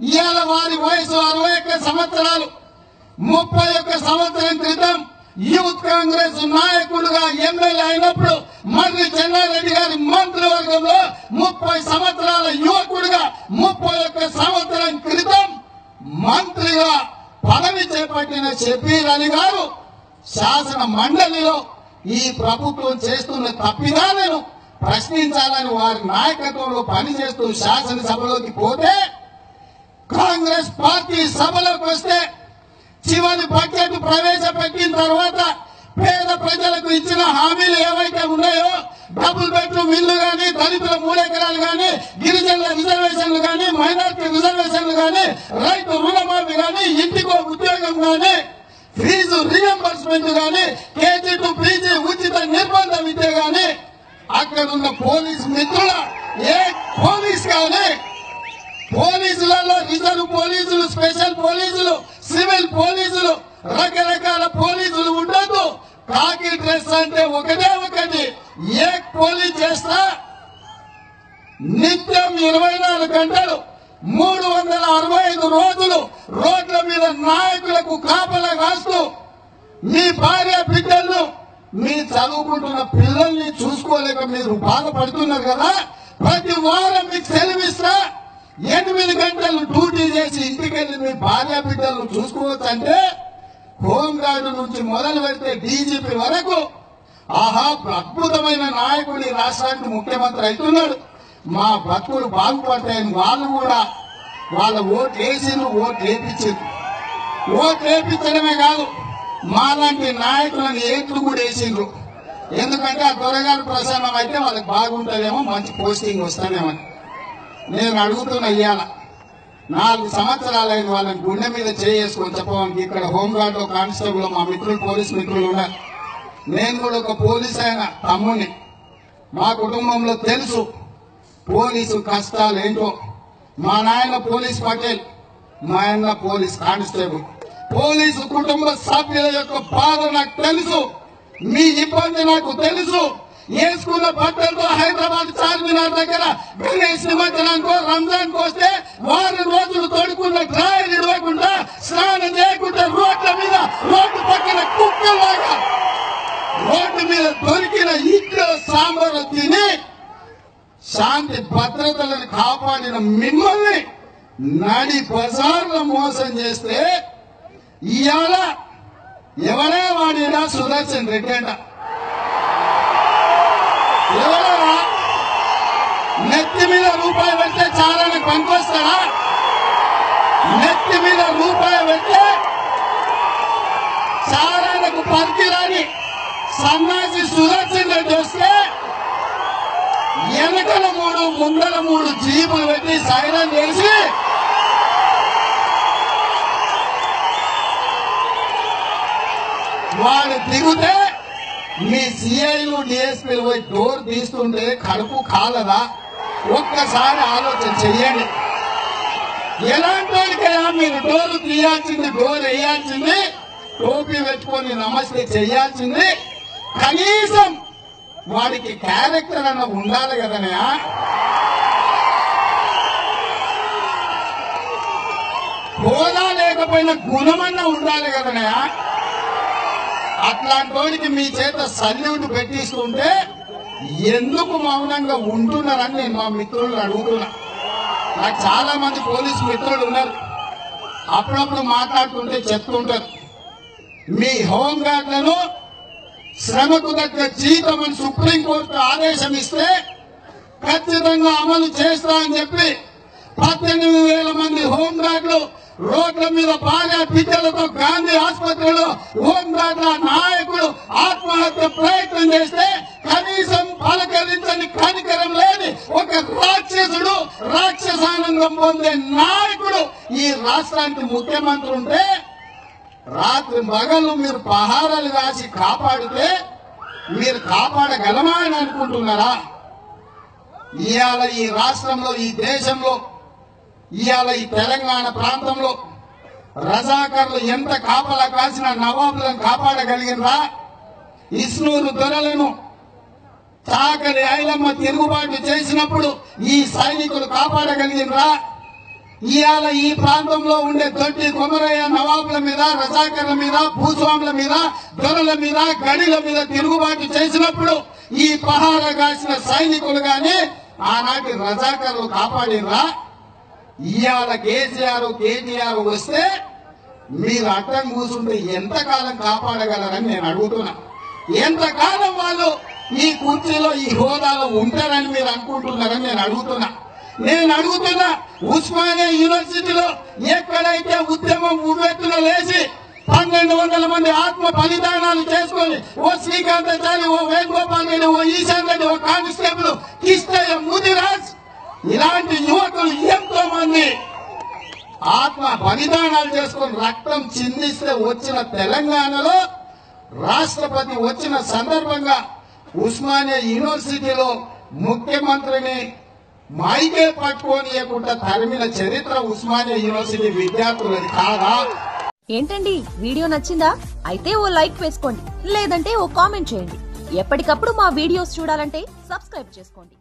ఇవాళ వారి వయసు అరవై ఒక్క సంవత్సరాలు ముప్పై ఒక్క సంవత్సరం క్రితం యూత్ కాంగ్రెస్ నాయకుడుగా ఎమ్మెల్యే అయినప్పుడు మంత్రి చెన్నారెడ్డి గారి మంత్రివర్గంలో ముప్పై సంవత్సరాల యువకుడుగా ముప్పై ఒక్క సంవత్సరం క్రితం మంత్రిగా పదవి చేపట్టిన షబీర్ అలీ గారు శాసన మండలిలో ఈ ప్రభుత్వం చేస్తున్న తప్పిదాలను ప్రశ్నించాలని వారి నాయకత్వంలో పనిచేస్తూ శాసనసభలోకి పోతే కాంగ్రెస్ పార్టీ సభలోకి వస్తే చివరి బడ్జెట్ ప్రవేశపెట్టిన తర్వాత పేద ప్రజలకు ఇచ్చిన హామీలు ఏవైతే ఉన్నాయో డబుల్ బెడ్రూమ్ ఇల్లు కానీ దళితుల మూడెకరాలు కానీ గిరిజనుల రిజర్వేషన్లు కానీ మైనార్టీ రిజర్వేషన్లు కానీ రైతు రుణమాఫీ కానీ ఇంటికో ఉద్యోగం కానీ ఫీజు రీఎంబర్స్మెంట్ గాని కేజీ టు పీజీ ఉచిత నిర్బంధ విద్య గాని అక్కడున్న పోలీస్ మిత్రుల ఏ పోలీస్ కానీ పోలీసులలో రిజర్వ్ పోలీసులు స్పెషల్ పోలీసులు సివిల్ పోలీసులు రకరకాల పోలీసులు ఉండదు కాకి డ్రెస్ అంటే ఒకటే ఒకటి. ఏ పోలీస్ చేస్తా నిత్యం ఇరవై నాలుగు గంటలు మూడు వందల అరవై ఐదు రోజులు రోడ్ల మీద నాయకులకు కాపలా కాస్తూ మీ భార్య బిడ్డలను మీ చదువుకుంటున్న పిల్లల్ని చూసుకోలేక మీరు బాధపడుతున్నారు కదా? ప్రతి వారం మీకు సెలవిస్తా ఎనిమిది గంటలు డ్యూటీ చేసి ఇంటికి వెళ్ళి మీ భార్య బిడ్డలను చూసుకోవచ్చు అంటే హోంగార్డు నుంచి మొదలు పెడితే డీజీపీ వరకు ఆహా అద్భుతమైన నాయకుడు ఈ రాష్ట్రానికి ముఖ్యమంత్రి అవుతున్నాడు. మా భక్తులు బాగుపడతాయని వాళ్ళు కూడా వాళ్ళ ఓటు వేసిండ్రు ఓట్లు వేపించిండ్రు. ఓట్లు వేపించడమే కాదు మాలాంటి నాయకులను ఏట్లు కూడా వేసిండ్రు. ఎందుకంటే ఆ దొరగారు ప్రసన్నం అయితే వాళ్ళకి బాగుంటుందేమో మంచి పోస్టింగ్ వస్తానేమో నేను అడుగుతున్న ఇవాళ నాలుగు సంవత్సరాలైన వాళ్ళని గుండె మీద చేసుకొని చెప్పడానికి ఇక్కడ హోంగార్డ్ కానిస్టేబుల్ మా మిత్రులు పోలీస్ మిత్రులు ఉన్నారు. నేను కూడా ఒక పోలీస్ అయిన తమ్ముని మా కుటుంబంలో తెలుసు. పోలీసు కష్టాలు ఏంటో మా నాయన పోలీస్ పటేల్ మా ఆయన పోలీస్ కానిస్టేబుల్. పోలీసు కుటుంబ సభ్యుల యొక్క బాధ నాకు తెలుసు. మీ ఇబ్బంది నాకు తెలుసు. వేసుకున్న బట్టలతో హైదరాబాద్ చార్మినార్ దగ్గర గణేష్ నిమజ్జనానికో రంజాన్ వస్తే వారం రోజులు తొడుకున్న డ్రాయర్ ఇవ్వకుండా స్నానం చేయకుండా రోడ్ల మీద రోడ్డు పక్కన కుక్కలాగా రోడ్డు మీద దొరికిన ఇడ్లు సాంబారు తిని శాంతి భద్రతలను కాపాడిన మిమ్మల్ని నడి బజార్లో మోసం చేస్తే ఇవాళ ఎవరే వాడినా సుదర్శన్ రెడ్డి అంట. ఎవరా నెత్తి మీద రూపాయి పెడితే చాలని పనికొస్తాడా? నెత్తి మీద రూపాయి పెడితే చారానికి పనికిరాని సన్నాసి సుదర్శన్ రెడ్డి వస్తే వెనకల మూడు ముందల మూడు జీపులు పెట్టి సైరన్ చేసి వాడు దిగుతే మీ సిఐలు డిఎస్పీలు పోయి డోర్ తీస్తుంటే కడుపు కాలదా? ఒక్కసారి ఆలోచన చెయ్యండి. ఎలాంటి వాడికైనా మీరు డోర్ తీయాల్సింది డోర్ వేయాల్సింది టోపీ పెట్టుకొని నమస్తే చేయాల్సింది కనీసం వాడికి క్యారెక్టర్ అన్న ఉండాలి కదనయా హోదా లేకపోయినా గుణమన్న ఉండాలి కదనయా అట్లాంటి వాడికి మీ చేత సల్యూట్ పెట్టిస్తుంటే ఎందుకు మౌనంగా ఉంటున్నారని నేను మా మిత్రులను అడుగుతున్నా. నాకు చాలా మంది పోలీసు మిత్రులు ఉన్నారు. అప్పుడప్పుడు మాట్లాడుతుంటే చెప్తుంటారు. మీ హోంగార్డ్లను శ్రమకు తగ్గ జీతం అని సుప్రీంకోర్టు ఆదేశం ఇస్తే ఖచ్చితంగా అమలు చేస్తా అని చెప్పి పద్దెనిమిది వేల మంది హోంగార్డులు రోడ్ల మీద భార్య బిడ్డలతో గాంధీ ఆసుపత్రిలో హోంగార్డుల నాయకుడు ఆత్మహత్య ప్రయత్నం చేస్తే కనీసం పలకరించని కనికరం లేని ఒక రాక్షసుడు రాక్షసానందం పొందే నాయకుడు ఈ రాష్ట్రానికి ముఖ్యమంత్రి ఉంటే రాత్రి మగలు మీరు పహారాలు రాసి కాపాడితే మీరు కాపాడగలమా అని అనుకుంటున్నారా? ఇవాళ ఈ రాష్ట్రంలో ఈ దేశంలో ఇవాళ ఈ తెలంగాణ ప్రాంతంలో రజాకర్లు ఎంత కాపలా కాసిన నవాబులను కాపాడగలిగినరా? ఇస్నూరు దొరలను చాకలి ఐలమ్మ తిరుగుబాటు చేసినప్పుడు ఈ సైనికులు కాపాడగలిగినరా? ఇవాళ ఈ ప్రాంతంలో ఉండే దొడ్డి కొమరయ్య నవాబుల మీద రజాకర్ల మీద భూస్వాముల మీద దొరల మీద గడిల మీద తిరుగుబాటు చేసినప్పుడు ఈ పహార కాసిన సైనికులు గాని ఆనాటి రజాకర్లు కాపాడినరా ఇవాళ కేసీఆర్ కేటీఆర్ వస్తే మీరు అడ్డం కూసుంటే ఎంతకాలం కాపాడగలరని నేను అడుగుతున్నా. ఎంతకాలం వాళ్ళు ఈ కుర్చీలో ఈ హోదాలో ఉంటారని మీరు అనుకుంటున్నారని నేను అడుగుతున్నా. నేను అడుగుతున్నా ఉస్మానియా యూనివర్సిటీలో ఎక్కడైతే ఉద్యమం ఉవ్వెత్తున లేచి పన్నెండు వందల మంది ఆత్మ బలిదానాలు చేసుకొని ఓ శ్రీకాంతాచారి ఓ వేణుగోపాల్ రెడ్డి ఓ ఈశాన్ రెడ్డి ఓ కానిస్టేబుల్ కిష్టయ్య ముదిరాజ్ ఇలాంటి యువకులు ఎంతో మంది ఆత్మ బలిదానాలు చేసుకొని రక్తం చిందిస్తే వచ్చిన తెలంగాణలో రాష్ట్రపతి వచ్చిన సందర్భంగా ఉస్మానియా యూనివర్సిటీలో ముఖ్యమంత్రిని మైకే పట్టుకోనియకుండా తరిమిన చరిత్ర ఉస్మానియా యూనివర్సిటీ విద్యార్థులది కాదా? ఏంటండి? వీడియో నచ్చిందా? అయితే ఓ లైక్ వేసుకోండి. లేదంటే ఓ కామెంట్ చేయండి. ఎప్పటికప్పుడు మా వీడియోస్ చూడాలంటే సబ్స్క్రైబ్ చేసుకోండి.